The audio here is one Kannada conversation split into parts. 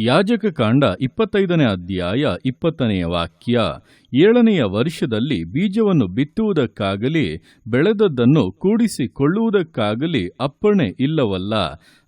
ಯಾಜಕ ಕಾಂಡ ಇಪ್ಪತ್ತೈದನೇ ಅಧ್ಯಾಯ ಇಪ್ಪತ್ತನೆಯ ವಾಕ್ಯ. ಏಳನೆಯ ವರ್ಷದಲ್ಲಿ ಬೀಜವನ್ನು ಬಿತ್ತುವುದಕ್ಕಾಗಲಿ, ಬೆಳೆದದ್ದನ್ನು ಕೂಡಿಸಿಕೊಳ್ಳುವುದಕ್ಕಾಗಲಿ ಅಪ್ಪಣೆ ಇಲ್ಲವಲ್ಲ,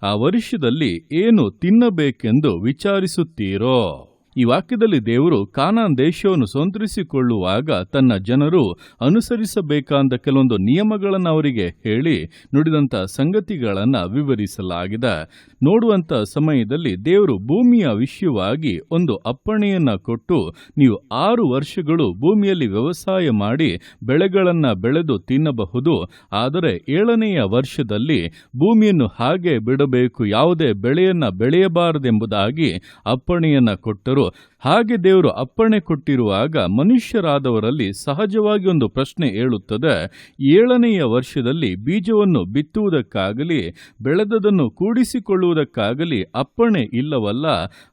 ಆ ವರ್ಷದಲ್ಲಿ ಏನು ತಿನ್ನಬೇಕೆಂದು ವಿಚಾರಿಸುತ್ತೀರೋ? ಈ ವಾಕ್ಯದಲ್ಲಿ ದೇವರು ಕಾನಾನ್ ದೇಶವನ್ನು ಸ್ವಂತರಿಸಿಕೊಳ್ಳುವಾಗ ತನ್ನ ಜನರು ಅನುಸರಿಸಬೇಕಾದ ಕೆಲವೊಂದು ನಿಯಮಗಳನ್ನು ಅವರಿಗೆ ಹೇಳಿ ನುಡಿದಂಥ ಸಂಗತಿಗಳನ್ನು ವಿವರಿಸಲಾಗಿದೆ. ನೋಡುವಂಥ ಸಮಯದಲ್ಲಿ ದೇವರು ಭೂಮಿಯ ವಿಷಯವಾಗಿ ಒಂದು ಅಪ್ಪಣೆಯನ್ನು ಕೊಟ್ಟು ನೀವು ಆರು ವರ್ಷಗಳು ಭೂಮಿಯಲ್ಲಿ ವ್ಯವಸಾಯ ಮಾಡಿ ಬೆಳೆಗಳನ್ನು ಬೆಳೆದು ತಿನ್ನಬಹುದು. ಆದರೆ ಏಳನೆಯ ವರ್ಷದಲ್ಲಿ ಭೂಮಿಯನ್ನು ಹಾಗೆ ಬಿಡಬೇಕು, ಯಾವುದೇ ಬೆಳೆಯನ್ನ ಬೆಳೆಯಬಾರದೆಂಬುದಾಗಿ ಅಪ್ಪಣೆಯನ್ನು ಕೊಟ್ಟರು. 对。ಹಾಗೆ ದೇವರು ಅಪ್ಪಣೆ ಕೊಟ್ಟಿರುವಾಗ ಮನುಷ್ಯರಾದವರಲ್ಲಿ ಸಹಜವಾಗಿ ಒಂದು ಪ್ರಶ್ನೆ ಏಳುತ್ತದೆ, ಏಳನೆಯ ವರ್ಷದಲ್ಲಿ ಬೀಜವನ್ನು ಬಿತ್ತುವುದಕ್ಕಾಗಲಿ, ಬೆಳೆದದನ್ನು ಕೂಡಿಸಿಕೊಳ್ಳುವುದಕ್ಕಾಗಲಿ ಅಪ್ಪಣೆ ಇಲ್ಲವಲ್ಲ,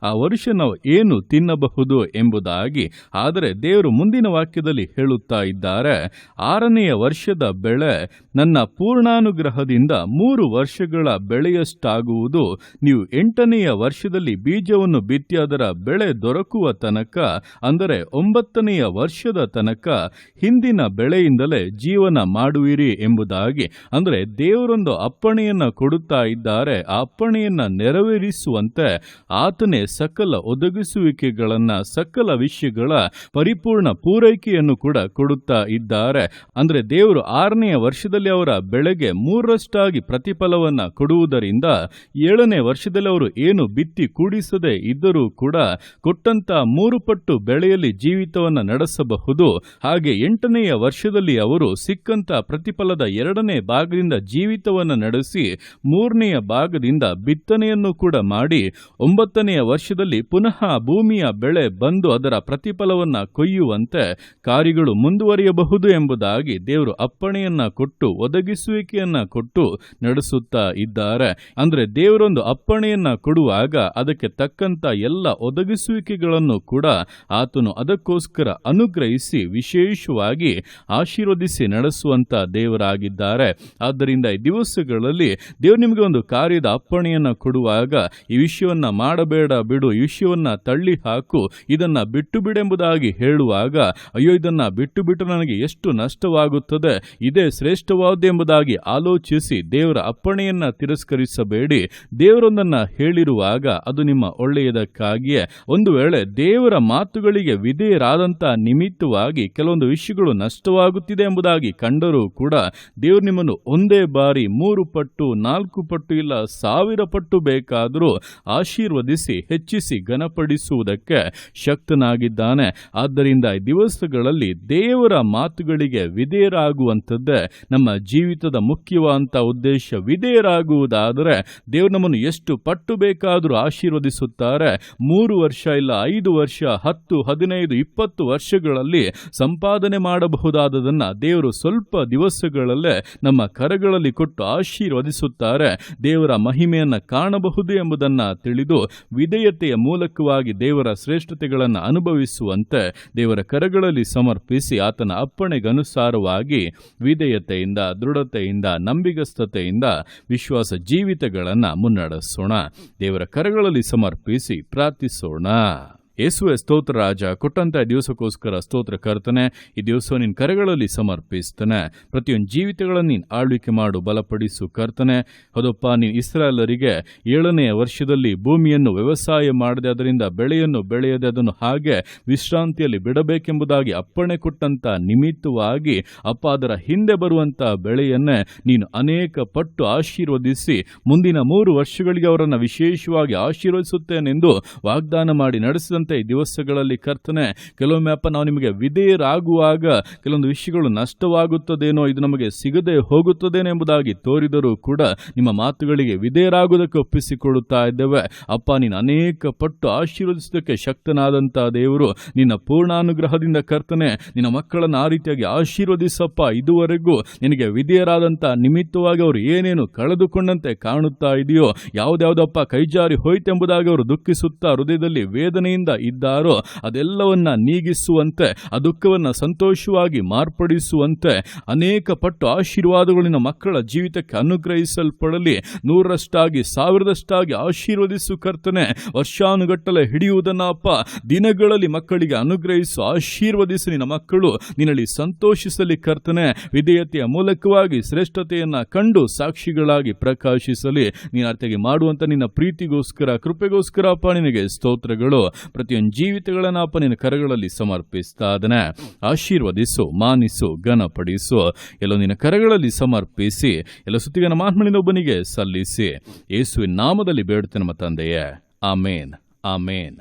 ಆ ವರ್ಷ ನಾವು ಏನು ತಿನ್ನಬಹುದು ಎಂಬುದಾಗಿ ಆದರೆ ದೇವರು ಮುಂದಿನ ವಾಕ್ಯದಲ್ಲಿ ಹೇಳುತ್ತಾ ಇದ್ದಾರೆ, ಆರನೆಯ ವರ್ಷದ ಬೆಳೆ ನನ್ನ ಪೂರ್ಣಾನುಗ್ರಹದಿಂದ ಮೂರು ವರ್ಷಗಳ ಬೆಳೆಯಷ್ಟಾಗುವುದು, ನೀವು ಎಂಟನೆಯ ವರ್ಷದಲ್ಲಿ ಬೀಜವನ್ನು ಬಿತ್ತಿ ಬೆಳೆ ದೊರಕುವ ತನಕ, ಅಂದರೆ ಒಂಬತ್ತನೆಯ ವರ್ಷದ ತನಕ ಹಿಂದಿನ ಬೆಳೆಯಿಂದಲೇ ಜೀವನ ಮಾಡುವಿರಿ ಎಂಬುದಾಗಿ, ಅಂದರೆ ದೇವರೊಂದು ಅಪ್ಪಣೆಯನ್ನು ಕೊಡುತ್ತಾ ಇದ್ದಾರೆ, ಆ ಅಪ್ಪಣೆಯನ್ನು ನೆರವೇರಿಸುವಂತೆ ಆತನೇ ಸಕಲ ಒದಗಿಸುವಿಕೆಗಳನ್ನು, ಸಕಲ ವಿಷಯಗಳ ಪರಿಪೂರ್ಣ ಪೂರೈಕೆಯನ್ನು ಕೂಡ ಕೊಡುತ್ತಾ ಇದ್ದಾರೆ. ಅಂದರೆ ದೇವರು ಆರನೆಯ ವರ್ಷದಲ್ಲಿ ಅವರ ಬೆಳೆಗೆ ಮೂರರಷ್ಟಾಗಿ ಪ್ರತಿಫಲವನ್ನ ಕೊಡುವುದರಿಂದ, ಏಳನೇ ವರ್ಷದಲ್ಲಿ ಅವರು ಏನು ಬಿತ್ತಿ ಕೂಡಿಸದೆ ಇದ್ದರೂ ಕೂಡ ಕೊಟ್ಟಂತ ಮೂರು ಪಟ್ಟು ಬೆಳೆಯಲ್ಲಿ ಜೀವಿತವನ್ನು ನಡೆಸಬಹುದು. ಹಾಗೆ ಎಂಟನೆಯ ವರ್ಷದಲ್ಲಿ ಅವರು ಸಿಕ್ಕಂತ ಪ್ರತಿಫಲದ ಎರಡನೇ ಭಾಗದಿಂದ ಜೀವಿತವನ್ನು ನಡೆಸಿ, ಮೂರನೆಯ ಭಾಗದಿಂದ ಬಿತ್ತನೆಯನ್ನು ಕೂಡ ಮಾಡಿ, ಒಂಬತ್ತನೆಯ ವರ್ಷದಲ್ಲಿ ಪುನಃ ಭೂಮಿಯ ಬೆಳೆ ಬಂದು ಅದರ ಪ್ರತಿಫಲವನ್ನ ಕೊಯ್ಯುವಂತೆ ಕಾರ್ಯಗಳು ಮುಂದುವರಿಯಬಹುದು ಎಂಬುದಾಗಿ ದೇವರು ಅಪ್ಪಣೆಯನ್ನ ಕೊಟ್ಟು, ಒದಗಿಸುವಿಕೆಯನ್ನ ಕೊಟ್ಟು ನಡೆಸುತ್ತಾ ಇದ್ದಾರೆ. ಅಂದ್ರೆ ದೇವರೊಂದು ಅಪ್ಪಣೆಯನ್ನ ಕೊಡುವಾಗ ಅದಕ್ಕೆ ತಕ್ಕಂತ ಎಲ್ಲ ಒದಗಿಸುವಿಕೆಗಳನ್ನು ಕೂಡ ಆತನು ಅದಕ್ಕೋಸ್ಕರ ಅನುಗ್ರಹಿಸಿ ವಿಶೇಷವಾಗಿ ಆಶೀರ್ವದಿಸಿ ನಡೆಸುವಂತ ದೇವರಾಗಿದ್ದಾರೆ. ಆದ್ದರಿಂದ ಈ ದಿವಸಗಳಲ್ಲಿ ದೇವರು ನಿಮಗೆ ಒಂದು ಕಾರ್ಯದ ಅಪ್ಪಣೆಯನ್ನು ಕೊಡುವಾಗ ಈ ವಿಷಯವನ್ನು ಮಾಡಬೇಡ ಬಿಡು, ಈ ವಿಷಯವನ್ನು ತಳ್ಳಿ ಹಾಕು ಇದನ್ನ ಬಿಟ್ಟು ಬಿಡೆಂಬುದಾಗಿ ಹೇಳುವಾಗ, ಅಯ್ಯೋ ಇದನ್ನ ಬಿಟ್ಟು ಬಿಟ್ಟು ನನಗೆ ಎಷ್ಟು ನಷ್ಟವಾಗುತ್ತದೆ, ಇದೇ ಶ್ರೇಷ್ಠವಾದೆಂಬುದಾಗಿ ಆಲೋಚಿಸಿ ದೇವರ ಅಪ್ಪಣೆಯನ್ನು ತಿರಸ್ಕರಿಸಬೇಡಿ. ದೇವರೊಂದನ್ನು ಹೇಳಿರುವಾಗ ಅದು ನಿಮ್ಮ ಒಳ್ಳೆಯದಕ್ಕಾಗಿಯೇ. ಒಂದು ವೇಳೆ ದೇವರ ಮಾತುಗಳಿಗೆ ವಿಧೇಯರಾದಂಥ ನಿಮಿತ್ತವಾಗಿ ಕೆಲವೊಂದು ವಿಷಯಗಳು ನಷ್ಟವಾಗುತ್ತಿದೆ ಎಂಬುದಾಗಿ ಕಂಡರೂ ಕೂಡ ದೇವರು ನಿಮ್ಮನ್ನು ಒಂದೇ ಬಾರಿ ಮೂರು ಪಟ್ಟು, ನಾಲ್ಕು ಪಟ್ಟು ಇಲ್ಲ, ಸಾವಿರ ಪಟ್ಟು ಬೇಕಾದರೂ ಆಶೀರ್ವದಿಸಿ, ಹೆಚ್ಚಿಸಿ ಘನಪಡಿಸುವುದಕ್ಕೆ ಶಕ್ತನಾಗಿದ್ದಾನೆ. ಆದ್ದರಿಂದ ಈ ದಿವಸಗಳಲ್ಲಿ ದೇವರ ಮಾತುಗಳಿಗೆ ವಿಧೇಯರಾಗುವಂಥದ್ದೇ ನಮ್ಮ ಜೀವಿತದ ಮುಖ್ಯವಾದಂಥ ಉದ್ದೇಶ. ವಿಧೇಯರಾಗುವುದಾದರೆ ದೇವರು ನಮ್ಮನ್ನು ಎಷ್ಟು ಪಟ್ಟು ಬೇಕಾದರೂ ಆಶೀರ್ವದಿಸುತ್ತಾರೆ. ಮೂರು ವರ್ಷ ಇಲ್ಲ ವರ್ಷ, ಹತ್ತು, ಹದಿನೈದು, ಇಪ್ಪತ್ತು ವರ್ಷಗಳಲ್ಲಿ ಸಂಪಾದನೆ ಮಾಡಬಹುದಾದದನ್ನ ದೇವರು ಸ್ವಲ್ಪ ದಿವಸಗಳಲ್ಲೇ ನಮ್ಮ ಕರಗಳಲ್ಲಿ ಕೊಟ್ಟು ಆಶೀರ್ವದಿಸುತ್ತಾರೆ. ದೇವರ ಮಹಿಮೆಯನ್ನು ಕಾಣಬಹುದು ಎಂಬುದನ್ನ ತಿಳಿದು ವಿಧೇಯತೆಯ ಮೂಲಕವಾಗಿ ದೇವರ ಶ್ರೇಷ್ಠತೆಗಳನ್ನು ಅನುಭವಿಸುವಂತೆ ದೇವರ ಕರಗಳಲ್ಲಿ ಸಮರ್ಪಿಸಿ ಆತನ ಅಪ್ಪಣೆಗನುಸಾರವಾಗಿ ವಿಧೇಯತೆಯಿಂದ, ದೃಢತೆಯಿಂದ, ನಂಬಿಗಸ್ತತೆಯಿಂದ ವಿಶ್ವಾಸ ಜೀವಿತಗಳನ್ನು ಮುನ್ನಡೆಸೋಣ. ದೇವರ ಕರಗಳಲ್ಲಿ ಸಮರ್ಪಿಸಿ ಪ್ರಾರ್ಥಿಸೋಣ. ಯೇಸುವೆ ಸ್ತೋತ್ರ ರಾಜ, ಕೊಟ್ಟಂತ ದಿವಸಕ್ಕೋಸ್ಕರ ಸ್ತೋತ್ರ ಕರ್ತನೆ, ಈ ದಿವಸ ನಿನ್ನ ಕರೆಗಳಲ್ಲಿ ಸಮರ್ಪಿಸ್ತಾನೆ. ಪ್ರತಿಯೊಂದು ಜೀವಿತಗಳನ್ನು ನೀನು ಆಳ್ವಿಕೆ ಮಾಡು, ಬಲಪಡಿಸು ಕರ್ತನೆ. ಹೌದಪ್ಪ ನೀನು ಇಸ್ರಾಲರಿಗೆ ಏಳನೆಯ ವರ್ಷದಲ್ಲಿ ಭೂಮಿಯನ್ನು ವ್ಯವಸಾಯ ಮಾಡದೆ, ಅದರಿಂದ ಬೆಳೆಯನ್ನು ಬೆಳೆಯದೆ, ಅದನ್ನು ಹಾಗೆ ವಿಶ್ರಾಂತಿಯಲ್ಲಿ ಬಿಡಬೇಕೆಂಬುದಾಗಿ ಅಪ್ಪಣೆ ಕೊಟ್ಟಂಥ ನಿಮಿತ್ತವಾಗಿ ಅಪ್ಪ ಅದರ ಹಿಂದೆ ಬರುವಂಥ ಬೆಳೆಯನ್ನೇ ನೀನು ಅನೇಕ ಪಟ್ಟು ಆಶೀರ್ವದಿಸಿ ಮುಂದಿನ ಮೂರು ವರ್ಷಗಳಿಗೆ ಅವರನ್ನು ವಿಶೇಷವಾಗಿ ಆಶೀರ್ವದಿಸುತ್ತೇನೆಂದು ವಾಗ್ದಾನ ಮಾಡಿ ಈ ದಿವಸಗಳಲ್ಲಿ ಕರ್ತನೆ, ಕೆಲವೊಮ್ಮೆ ಅಪ್ಪ ನಾವು ನಿಮಗೆ ವಿಧೇಯರಾಗುವಾಗ ಕೆಲವೊಂದು ವಿಷಯಗಳು ನಷ್ಟವಾಗುತ್ತದೇನೋ ಇದು ನಮಗೆ ಸಿಗದೆ ಹೋಗುತ್ತದೇನೋ ಎಂಬುದಾಗಿ ತೋರಿದರೂ ಕೂಡ ನಿಮ್ಮ ಮಾತುಗಳಿಗೆ ವಿಧೇಯರಾಗುವುದಕ್ಕೆ ಒಪ್ಪಿಸಿಕೊಳ್ಳುತ್ತಾ ಇದ್ದೇವೆ. ಅಪ್ಪ, ನೀನು ಅನೇಕ ಪಟ್ಟು ಆಶೀರ್ವದಿಸೋದಕ್ಕೆ ಶಕ್ತನಾದಂಥ ದೇವರು, ನಿನ್ನ ಪೂರ್ಣಾನುಗ್ರಹದಿಂದ ಕರ್ತನೆ, ನಿನ್ನ ಮಕ್ಕಳನ್ನು ಆ ರೀತಿಯಾಗಿ ಆಶೀರ್ವದಿಸಪ್ಪ. ಇದುವರೆಗೂ ನಿನಗೆ ವಿಧೇಯರಾದಂಥ ನಿಮಿತ್ತವಾಗಿ ಅವರು ಏನೇನು ಕಳೆದುಕೊಂಡಂತೆ ಕಾಣುತ್ತಾ ಇದೆಯೋ, ಯಾವುದ್ಯಾವುದಪ್ಪ ಕೈಜಾರಿ ಹೋಯ್ತೆಂಬುದಾಗಿ ಅವರು ದುಃಖಿಸುತ್ತಾ ಹೃದಯದಲ್ಲಿ ವೇದನೆಯಿಂದ ಇದ್ದಾರೋ ಅದೆಲ್ಲವನ್ನ ನೀಗಿಸುವಂತೆ, ಆ ದುಃಖವನ್ನು ಸಂತೋಷವಾಗಿ ಮಾರ್ಪಡಿಸುವಂತೆ, ಅನೇಕ ಪಟ್ಟು ಆಶೀರ್ವಾದಗಳಿನ ಮಕ್ಕಳ ಜೀವಿತಕ್ಕೆ ಅನುಗ್ರಹಿಸಲ್ಪಡಲಿ. ನೂರರಷ್ಟಾಗಿ, ಸಾವಿರದಷ್ಟಾಗಿ ಆಶೀರ್ವದಿಸು ಕರ್ತನೆ, ವರ್ಷಾನುಗಟ್ಟಲೆ ಹಿಡಿಯುವುದನ್ನಪ್ಪ ದಿನಗಳಲ್ಲಿ ಮಕ್ಕಳಿಗೆ ಅನುಗ್ರಹಿಸು, ಆಶೀರ್ವದಿಸಿ ನಿನ್ನ ಮಕ್ಕಳು. ನಿನ್ನಲ್ಲಿ ಸಂತೋಷಿಸಲಿ ಕರ್ತನೆ, ವಿಧೇಯತೆಯ ಮೂಲಕವಾಗಿ ಶ್ರೇಷ್ಠತೆಯನ್ನ ಕಂಡು ಸಾಕ್ಷಿಗಳಾಗಿ ಪ್ರಕಾಶಿಸಲಿ. ನೀನು ಅರ್ಥಗೆ ಮಾಡುವಂತ ನಿನ್ನ ಪ್ರೀತಿಗೋಸ್ಕರ ಕೃಪೆಗೋಸ್ಕರ ಅಪ್ಪ ನಿನಗೆ ಸ್ತೋತ್ರಗಳು. ಪ್ರತಿಯೊಂದು ಜೀವಿತಗಳನ್ನು ಅಪ್ಪ ನಿನ್ನ ಕರಗಳಲ್ಲಿ ಸಮರ್ಪಿಸ್ತಾ ಅದನ್ನ ಆಶೀರ್ವದಿಸು, ಮಾನಿಸು, ಘನಪಡಿಸು. ಎಲ್ಲೋ ನಿನ್ನ ಕರಗಳಲ್ಲಿ ಸಮರ್ಪಿಸಿ, ಎಲ್ಲ ಸುತ್ತಿಗನ ಮಾತ್ಮನಿನೊಬ್ಬನಿಗೆ ಸಲ್ಲಿಸಿ. ಯೇಸುವಿನ ನಾಮದಲ್ಲಿ ಬೇಡುತ್ತೇನೆ ನಮ್ಮ ತಂದೆಯೇ. ಆಮೇನ್. ಆಮೇನ್.